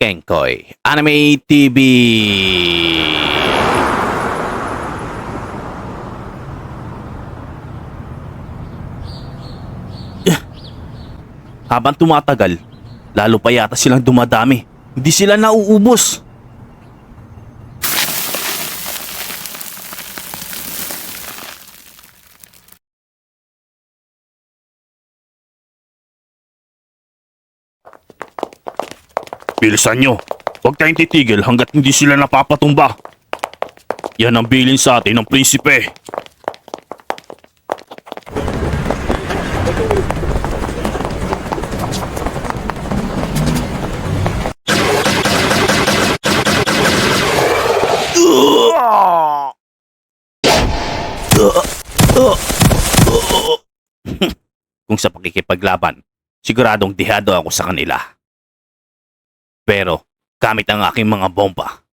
Kenkoy Anime TV. Eh, Habang tumatagal, lalo pa yata silang dumadami. Hindi sila nauubos. Bilisan nyo. Huwag tayong titigil hanggat hindi sila napapatumba. Yan ang bilin sa atin ng prinsipe. Kung sa pakikipaglaban, siguradong dihado ako sa kanila. Pero gamit ang aking mga bomba.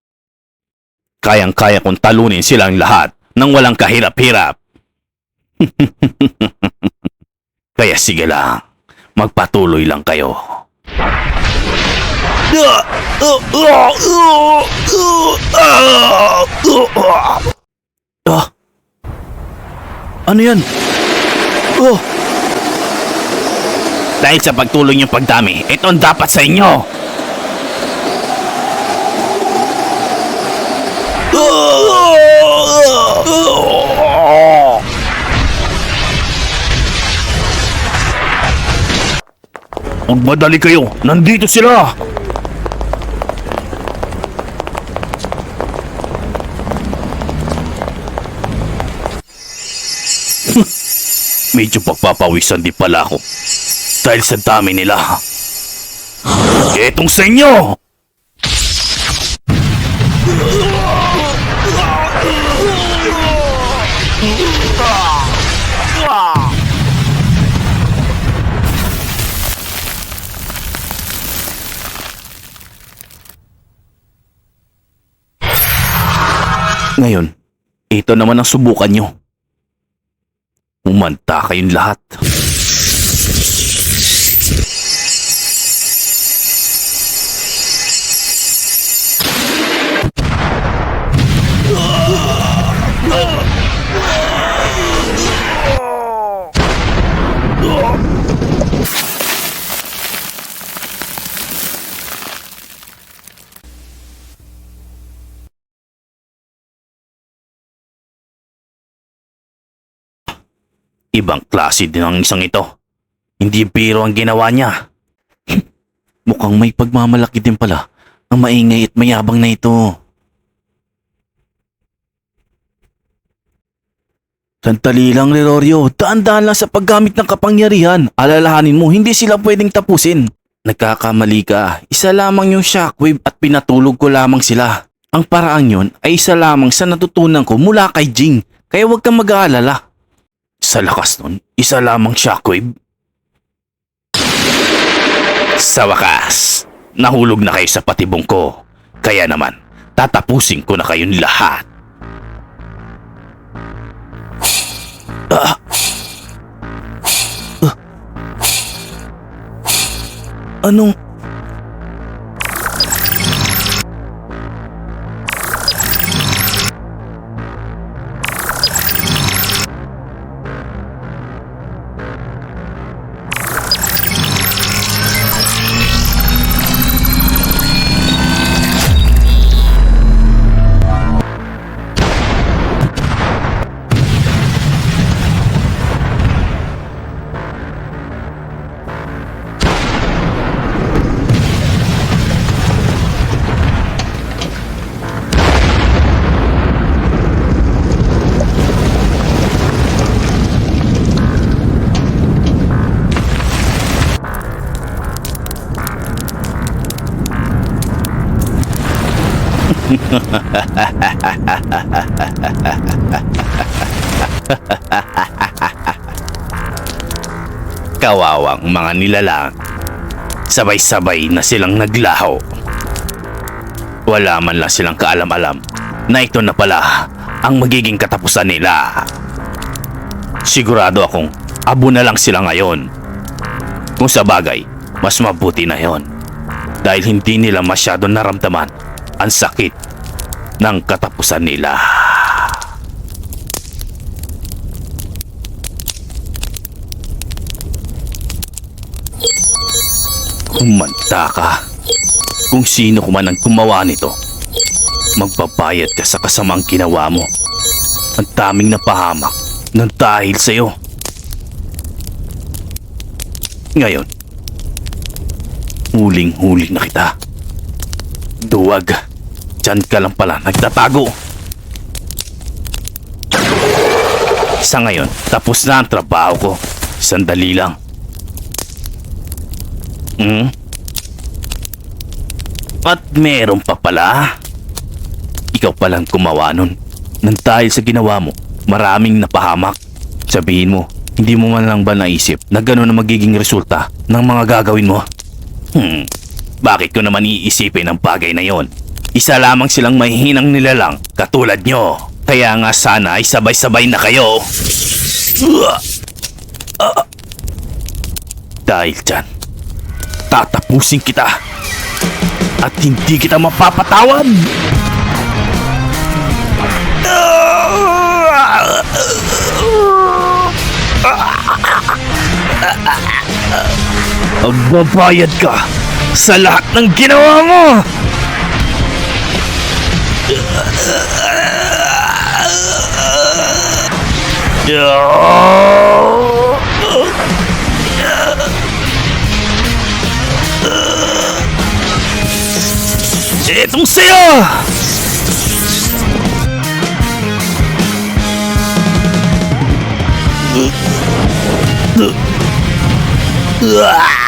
Kayang-kaya kong talunin silang lahat nang walang kahirap-hirap. Kaya sige lang, magpatuloy lang kayo. Ah! Ano yan? Oh! Dahil sa pagtulong yung pagdami, ito ang dapat sa inyo. Magmadali kayo! Nandito sila! Medyo pagpapawisan din pala ako. Dahil sa dami nila. Etong sa inyo! Ngayon, ito naman ang subukan nyo. Umanta kayong lahat. Ibang klase din ang isang ito. Hindi biro ang ginawa niya. Mukhang may pagmamalaki din pala ang maingay at mayabang na ito. Sandali lang, Lerorio. Daan-daan lang sa paggamit ng kapangyarihan. Alalahanin mo, hindi sila pwedeng tapusin. Nagkakamali ka. Isa lamang yung shockwave at pinatulog ko lamang sila. Ang paraang yon ay isa lamang sa natutunan ko mula kay Jing. Kaya huwag kang mag-aalala. Sa lakas nun, isa lamang shockwave. Sa wakas, nahulog na kayo sa patibong ko. Kaya naman, tatapusin ko na kayong lahat. Ah. Ah. Anong... Kawawang mga nilalang. Sabay-sabay na silang naglaho. Wala man lang silang kaalam-alam na ito na pala ang magiging katapusan nila. Sigurado akong abo na lang sila ngayon. Kung sa bagay, mas mabuti na yon. dahil hindi nila masyado naramdaman ang sakit ng katapusan nila. Humanta ka. Kung sino ko man ang gumawa nito, magbabayad ka sa kasamang ginawa mo. Ang daming napahamak ng dahil sa'yo. Ngayon, huling-huling na kita. Duwag, dyan ka lang pala nagtatago. Sa ngayon, tapos na ang trabaho ko. Sandali lang. Hmm? At meron pa pala. Ikaw palang gumawa nun. Nang dahil sa ginawa mo, maraming napahamak. Sabihin mo, hindi mo man lang ba naisip na gano'n ang magiging resulta ng mga gagawin mo? Hmm, bakit ko naman iisipin ang bagay na yon? Isa lamang silang mahihinang nilalang katulad nyo. Kaya nga sana ay sabay-sabay na kayo. Ah. Dahil dyan, tatapusin kita at hindi kita mapapatawad. Magbabayad ka sa lahat ng ginawa mo! 제 동생아! 으아!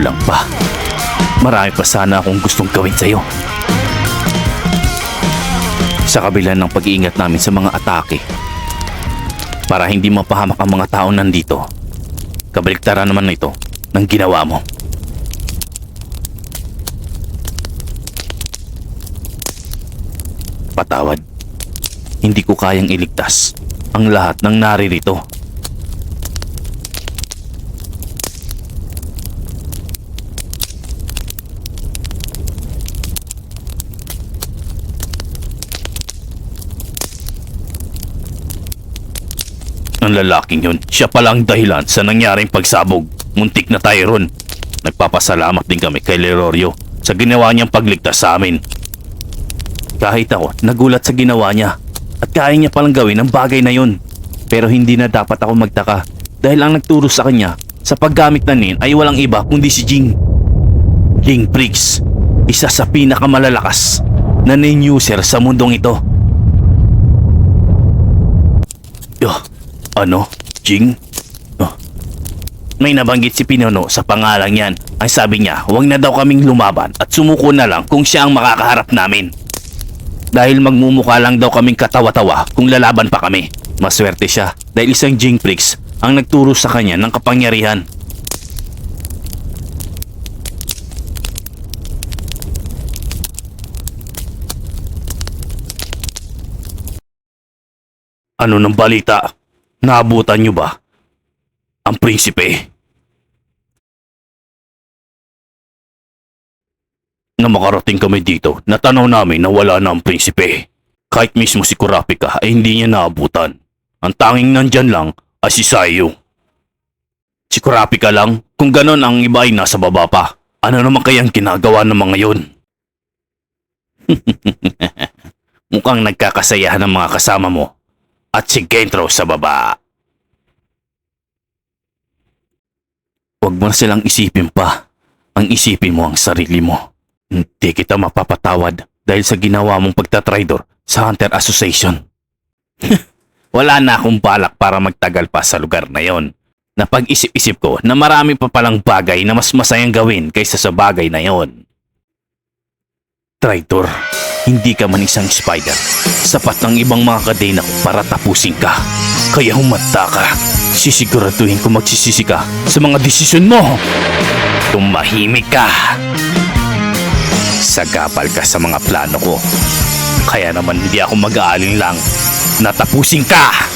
Kulang pa. Marami pa sana akong gustong gawin sa'yo. Sa kabila ng pag-iingat namin sa mga atake, para hindi mapahamak ang mga tao nandito, kabaliktaran naman na ito ng ginawa mo. Patawad. Hindi ko kayang iligtas ang lahat ng naririto. Ang lalaking yun, siya palang dahilan sa nangyaring pagsabog. Muntik na tayo ron. Nagpapasalamat din kami kay Lerorio sa ginawa niyang pagligtas sa amin. Kahit ako, nagulat sa ginawa niya at kaya niya palang gawin ang bagay na yun. Pero hindi na dapat ako magtaka dahil ang nagturo sa kanya sa paggamit na nin ay walang iba kundi si Jing. Jing Briggs, isa sa pinakamalalakas na nin user sa mundong ito. Yo, ano? Jing? Oh. May nabanggit si Pinono sa pangalan niyan. Ang sabi niya, huwag na daw kaming lumaban at sumuko na lang kung siya ang makakaharap namin. Dahil magmumukha lang daw kaming katawa-tawa kung lalaban pa kami. Maswerte siya dahil isang Jing Pricks ang nagturo sa kanya ng kapangyarihan. Ano ng balita? Naabutan niyo ba? Ang prinsipe. Na makarating kami dito, natanaw namin na wala na ang prinsipe. Kahit mismo si Kurapika ay hindi niya naabutan. Ang tanging nandyan lang ay si Sayo. Si Kurapika lang, kung ganon ang iba ay nasa baba pa. Ano naman kayang ginagawa ng mga yun? Mukhang nagkakasayahan ng mga kasama mo at si Gentro sa baba. Huwag mo na silang isipin pa. Ang isipin mo ang sarili mo. Hindi kita mapapatawad dahil sa ginawa mong pagtatraidor sa Hunter Association. Wala na akong balak para magtagal pa sa lugar na yon. Napag-isip-isip ko na marami pa palang bagay na mas masayang gawin kaysa sa bagay na yon. Traitor, hindi ka man isang spider. Sapat ng ibang mga kadena ko para tapusin ka. Kaya humanda ka. Sisiguraduhin ko magsisisi ka sa mga desisyon mo. Tumahimik ka. Sagapal ka sa mga plano ko. Kaya naman hindi ako mag-aaling lang. Natapusin ka!